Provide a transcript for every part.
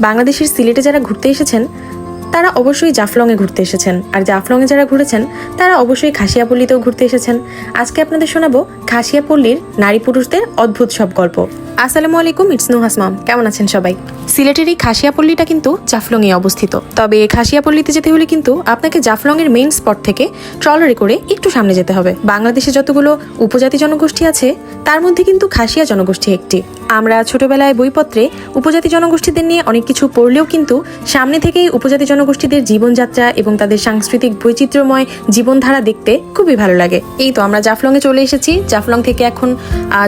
বাংলাদেশের সিলেটে যারা ঘুরতে এসেছেন, তারা অবশ্যই জাফলংয়ে ঘুরতে এসেছেন। আর জাফলংয়ে যারা ঘুরেছেন, তারা অবশ্যই খাসিয়াপল্লিতেও ঘুরতে এসেছেন। আজকে আপনাদের শোনাবো খাসিয়াপল্লির নারী পুরুষদের অদ্ভুত সব গল্প। আসসালামু আলাইকুম, ইটস নুহাস মাম। কেমন আছেন সবাই? সিলেটের এই খাসিয়াপল্লিটা কিন্তু জাফলংয়ে অবস্থিত। তবে এই খাসিয়াপল্লিতে যেতে হলে কিন্তু আপনাকে জাফলংয়ের মেইন স্পট থেকে ট্রলারে করে একটু সামনে যেতে হবে। বাংলাদেশে যতগুলো উপজাতি জনগোষ্ঠী আছে, তার মধ্যে কিন্তু খাসিয়া জনগোষ্ঠী একটি। আমরা ছোটবেলায় বইপত্রে উপজাতি জনগোষ্ঠীদের নিয়ে অনেক কিছু পড়লেও কিন্তু সামনে থেকেই উপজাতি জনগোষ্ঠীদের জীবনযাত্রা এবং তাদের সাংস্কৃতিক বৈচিত্র্যময় জীবনধারা দেখতে খুবই ভালো লাগে। এই তো আমরা জাফলংয়ে চলে এসেছি। জাফলং থেকে এখন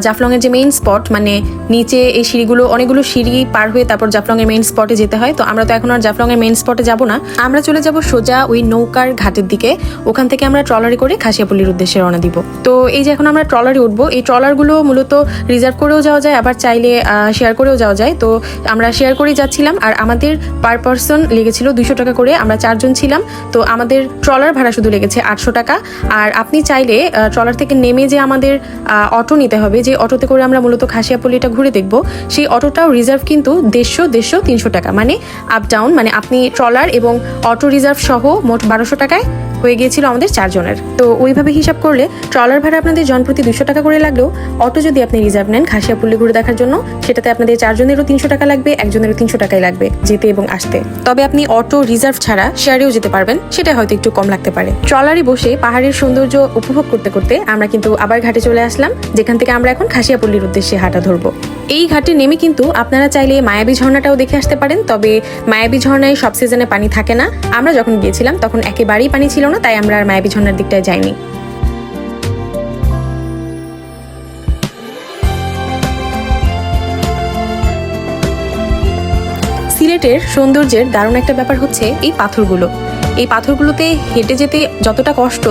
জাফলংয়ের যে মেইন স্পট মানে নিচে এই সিঁড়িগুলো, অনেকগুলো সিঁড়ি পার হয়ে তারপর জাফলংয়ের মেইন স্পটে যেতে হয়। তো আমরা তো এখন আর জাফলংয়ের মেইন স্পটে যাব না। আমরা চলে যাব সোজা ওই নৌকার ঘাটের দিকে। ওখান থেকে আমরা ট্রলারে করে খাসিয়াপল্লির উদ্দেশ্যে রওনা দিব। তো এই যে এখন আমরা ট্রলারে উঠবো, এই ট্রলারগুলো মূলত রিজার্ভ করেও যাওয়া যায়, আবার চাইলে শেয়ার করেও যাওয়া যায়। তো আমরা শেয়ার করেই যাচ্ছিলাম আর আমাদের পার পার্সন লেগেছিল দুশো টাকা করে, আমরা চারজন ছিলাম। তো আমাদের ট্রলার ভাড়া শুধু লেগেছে আটশো টাকা। আর আপনি চাইলে ট্রলার থেকে নেমে যে আমাদের অটো নিতে হবে, যে অটোতে করে আমরা মূলত খাসিয়াপল্লিটা ঘুরে দেখব, সেই অটোটাও রিজার্ভ কিন্তু দেড়শো দেড়শো, তিনশো টাকা। মানে আপ ডাউন মানে আপনি ট্রলার এবং অটো রিজার্ভ সহ মোট বারোশো টাকায় হয়ে গিয়েছিল আমাদের চারজনের। তো ওইভাবে হিসাব করলে ট্রলার ভাড়া আপনাদের জনপ্রতি দুশো টাকা করে লাগলেও অটো যদি আপনি রিজার্ভ নেন খাসিয়াপল্লি ঘুরে দেখার জন্য, সেটাতে আপনাদের চারজনেরও তিনশো টাকা লাগবে, একজনেরও তিনশো টাকাই লাগবে যেতে এবং আসতে। তবে আপনি অটো রিজার্ভ ছাড়া শেয়ারেও যেতে পারবেন, সেটা হয়তো একটু কম লাগতে পারে। ট্রলারে বসে পাহাড়ের সৌন্দর্য উপভোগ করতে করতে আমরা কিন্তু আবার ঘাটে চলে আসলাম, যেখান থেকে আমরা এখন খাসিয়াপল্লির উদ্দেশ্যে হাঁটা ধরবো। এই ঘাটে নেমে কিন্তু আপনারা চাইলে মায়াবী ঝর্ণাটাও দেখে আসতে পারেন, তবে মায়াবী ঝর্ণায় সব সিজনে পানি থাকে না। আমরা যখন গিয়েছিলাম তখন একেবারেই পানি ছিল না, তাই আমরা আর মায়াবী ঝর্ণার দিকটায় যাইনি। সিলেটের সৌন্দর্যের দারুণ একটা ব্যাপার হচ্ছে এই পাথরগুলো। এই পাথরগুলোতে হেঁটে যেতে যতটা কষ্ট,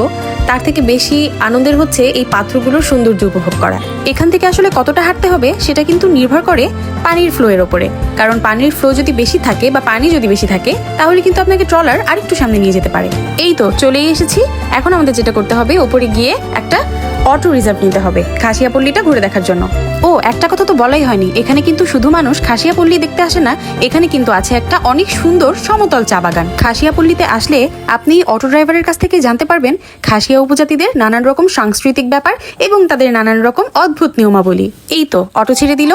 তার থেকে বেশি আনন্দের হচ্ছে এই পাথরগুলোর সৌন্দর্য উপভোগ করা। এখান থেকে আসলে কতটা হাঁটতে হবে, সেটা কিন্তু নির্ভর করে পানির ফ্লো এর ওপরে। কারণ পানির ফ্লো যদি বেশি থাকে বা পানি যদি বেশি থাকে, তাহলে কিন্তু আপনাকে ট্রলার আরেকটু সামনে নিয়ে যেতে পারে। এই তো চলেই এসেছি। এখন আমাদের যেটা করতে হবে, ওপরে গিয়ে একটা অটো রিজার্ভ নিতে হবে খাসিয়াপল্লিটা ঘুরে দেখার জন্য। ও, একটা কথা তো বলাই হয়নি, এখানে কিন্তু শুধু মানুষ খাসিয়াপল্লি দেখতে আসে না, এখানে কিন্তু আছে একটা অনেক সুন্দর সমতল চা বাগান। খাসিয়াপল্লিতে আসলে আপনি অটো ড্রাইভারের কাছ থেকে জানতে পারবেন খাসিয়া উপজাতিদের নানান রকম সাংস্কৃতিক ব্যাপার এবং তাদের নানান রকম অদ্ভুত নিয়মাবলী। এই তো, অটো ছেড়ে দিল।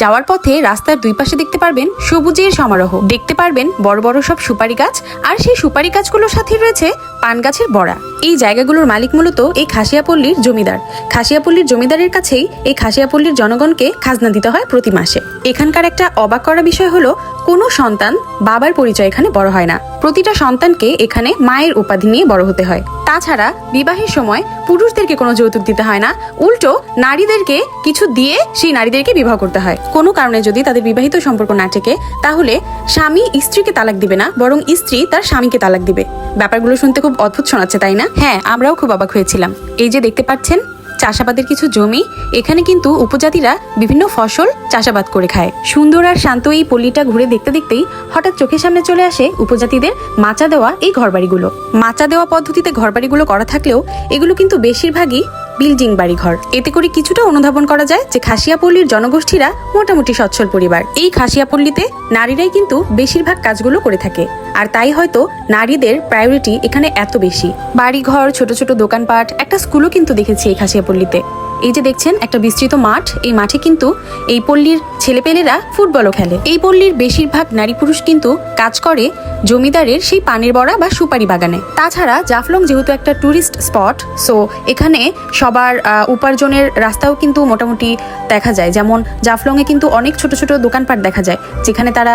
যাওয়ার পথে রাস্তার দুই পাশে দেখতে পারবেন সবুজের সমারোহ। দেখতে পারবেন বড় বড় সব সুপারি গাছ, আর সেই সুপারি গাছগুলোর সাথে রয়েছে পান গাছের বড়া। এই জায়গাগুলোর মালিক মূলত এই খাসিয়াপল্লীর জমিদার। খাসিয়াপল্লীর জমিদারের কাছেই এই খাসিয়াপল্লীর জনগণকে খাজনা দিতে হয় প্রতি মাসে। এখানকার একটা অবাক করা বিষয় হলো, কোনো সন্তান বাবার পরিচয় এখানে বড় হয় না। প্রতিটা সন্তানকে এখানে মায়ের উপাধি নিয়ে বড় হতে হয়। তাছাড়া বিবাহের সময় পুরুষদেরকে কোনো যৌতুক দিতে হয় না, উল্টো নারীদেরকে কিছু দিয়ে সেই নারীদেরকে বিবাহ করতে হয়। কোনো কারণে যদি তাদের বিবাহিত সম্পর্ক না টেকে তাহলে স্বামী স্ত্রীকে তালাক দিবে না, বরং স্ত্রী তার স্বামীকে তালাক দিবে। ব্যাপারগুলো শুনতে খুব অদ্ভুত শোনাচ্ছে, তাই না? হ্যাঁ আমরাও খুব অবাক হয়েছিলাম। এই যে দেখতে পাচ্ছেন চাষাবাদের কিছু জমি, এখানে কিন্তু উপজাতিরা বিভিন্ন ফসল চাষাবাদ করে খায়। সুন্দর আর শান্ত এই পল্লীটা ঘুরে দেখতে দেখতেই হঠাৎ চোখের সামনে চলে আসে উপজাতিদের মাচা দেওয়া এই ঘরবাড়িগুলো। মাচা দেওয়া পদ্ধতিতে ঘরবাড়িগুলো করা থাকলেও এগুলো কিন্তু বেশিরভাগই বিল্ডিং বাড়িঘর। এতে করে কিছুটা অনুধাবন করা যায় যে খাসিয়াপল্লির জনগোষ্ঠীরা মোটামুটি সচ্ছল পরিবার। এই খাসিয়াপল্লিতে নারীরাই কিন্তু বেশিরভাগ কাজগুলো করে থাকে। আর তাই হয়তো নারীদের প্রায়োরিটি এখানে এত বেশি। বাড়িঘর, ছোট ছোট দোকানপাট, একটা স্কুলও কিন্তু দেখেছি এই খাসিয়াপল্লিতে। এই যে দেখছেন, একটা বিস্তৃত মাঠ, এই মাঠে কিন্তু এই পল্লীর ছেলেপেলেরা ফুটবলও খেলে। এই পল্লীর বেশিরভাগ নারী পুরুষ কিন্তু কাজ করে জমিদারের সেই পানের বড়া বা সুপারি বাগানে। তাছাড়া জাফলং যেহেতু একটা ট্যুরিস্ট স্পট সো এখানে সবার উপার্জনের রাস্তাও কিন্তু মোটামুটি দেখা যায়। যেমন জাফলংয়ে কিন্তু অনেক ছোট ছোট দোকানপাট দেখা যায়, যেখানে তারা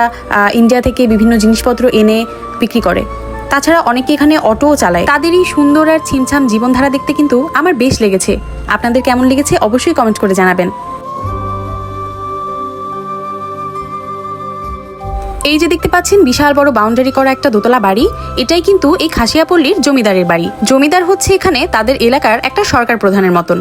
ইন্ডিয়া থেকে বিভিন্ন জিনিসপত্র এনে বিক্রি করে। তাছাড়া অনেকে এখানে অটোও চালায়। তাদেরই সুন্দর আর ছিমছাম জীবনধারা দেখতে কিন্তু আমার বেশ লেগেছে। আপনাদের কেমন লেগেছে অবশ্যই কমেন্ট করে জানাবেন। এই যে দেখতে পাচ্ছেন, বিশাল বড় বাউন্ডারি করা একটা দোতলা বাড়ি, এটাই কিন্তু এই খাসিয়াপল্লির জমিদারের বাড়ি। জমিদার হচ্ছে এখানে তাদের এলাকার একটা সরকার প্রধানের মতন।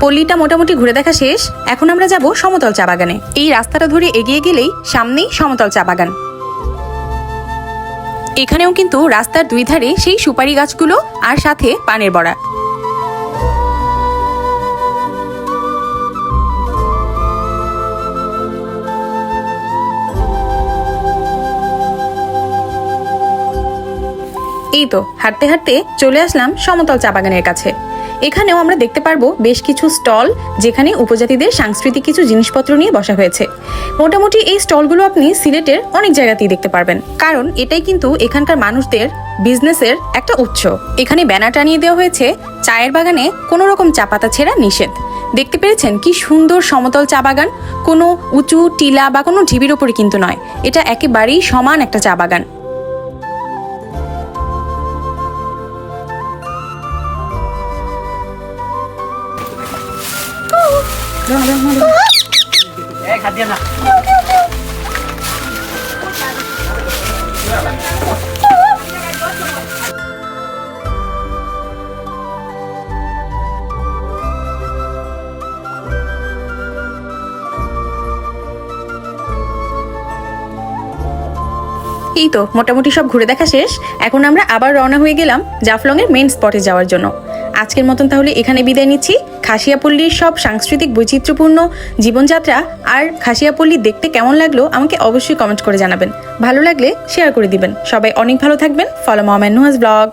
পল্লীটা মোটামুটি ঘুরে দেখা শেষ, এখন আমরা যাব সমতল চা বাগানে। এই রাস্তাটা ধরে এগিয়ে গেলেই সামনেই সমতল চা বাগান। এখানেও কিন্তু রাস্তার দুই ধারে সেই সুপারি গাছগুলো আর সাথে পানের বড়া। এই তো, হাঁটতে হাঁটতে চলে আসলাম সমতল চা বাগানের কাছে। এখানেও আমরা দেখতে পারব বেশ কিছু স্টল, যেখানে উপজাতিদের সাংস্কৃতিক কিছু জিনিসপত্র নিয়ে বসা হয়েছে। মোটামুটি এই স্টলগুলো আপনি সিলেটের অনেক জায়গাতেই দেখতে পারবেন। কারণ এটাই কিন্তু এখানকার মানুষদের বিজনেসের একটা উৎস। এখানে ব্যানার টানিয়ে দেওয়া হয়েছে, চায়ের বাগানে কোনো রকম চা পাতা ছেঁড়া নিষেধ। দেখতে পেরেছেন কি সুন্দর সমতল চা বাগান? কোনো উঁচু, টিলা বা কোনো ঢিবির ওপরে কিন্তু নয়। এটা একেবারেই সমান একটা চা বাগান। এই তো, মোটামুটি সব ঘুরে দেখা শেষ। এখন আমরা আবার রওনা হয়ে গেলাম জাফলং এর মেন স্পটে যাওয়ার জন্য। আজকের মতন তাহলে এখানে বিদায় নিচ্ছি। খাসিয়াপল্লির সব সাংস্কৃতিক বৈচিত্র্যপূর্ণ জীবনযাত্রা আর খাসিয়াপল্লি দেখতে কেমন লাগল আমাকে অবশ্যই কমেন্ট করে জানাবেন। ভালো লাগলে শেয়ার করে দিবেন। সবাই অনেক ভালো থাকবেন। ফলো মম নুহাজ ব্লগ